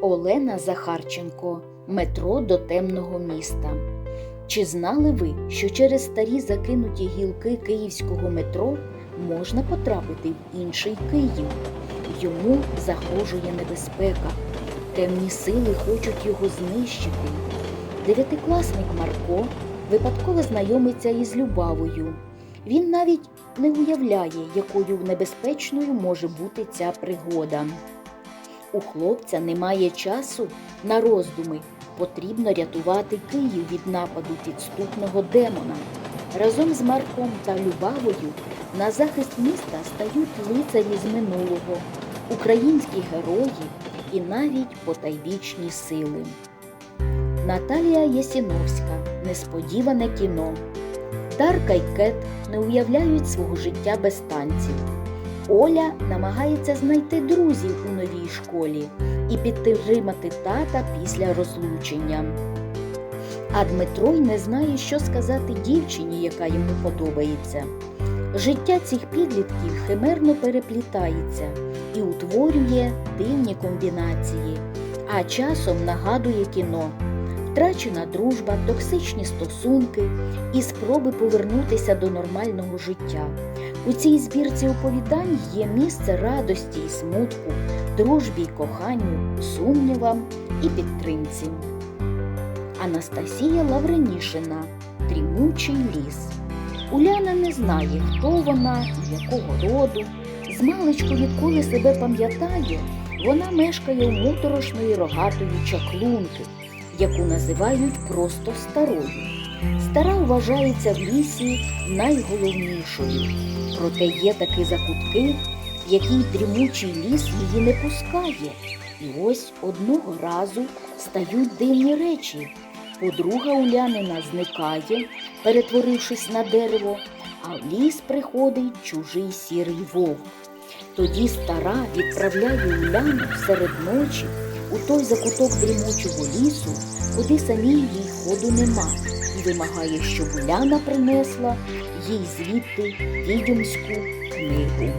Олена Захарченко Метро до темного міста. Чи знали ви, що через старі закинуті гілки київського метро можна потрапити в інший Київ? Йому загрожує небезпека. Темні сили хочуть його знищити. Дев'ятикласник Марко випадково знайомиться із Любавою. Він навіть не уявляє, якою небезпечною може бути ця пригода. У хлопця немає часу на роздуми. Потрібно рятувати Київ від нападу підступного демона. Разом з Марком та Любавою на захист міста стають лицарі з минулого, українські герої і навіть потайбічні сили. Наталія Єсіновська Несподіване кіно. Дарка й Кет не уявляють свого життя без танців. Оля намагається знайти друзів у новій школі і підтримати тата після розлучення. А Дмитро й не знає, що сказати дівчині, яка йому подобається. Життя цих підлітків химерно переплітається і утворює дивні комбінації, а часом нагадує кіно. Втрачена дружба, токсичні стосунки і спроби повернутися до нормального життя. У цій збірці оповідань є місце радості і смутку, дружбі й коханню, сумнівам і підтримці. Анастасія Лавренішина Дрімучий ліс. Уляна не знає, хто вона, якого роду. Змалечку відколи себе пам'ятає, вона мешкає у моторошної рогатої чаклунки, яку називають просто старою. Стара вважається в лісі найголовнішою. Проте є такі закутки, в який дрімучий ліс її не пускає. І ось одного разу стають дивні речі. Подруга Улянина зникає, перетворившись на дерево, а в ліс приходить чужий сірий вовк. Тоді стара відправляє Уляну серед ночі у той закуток дрімучого лісу, куди самій їй ходу нема, і вимагає, щоб Уляна принесла їй звідти відьомську книгу.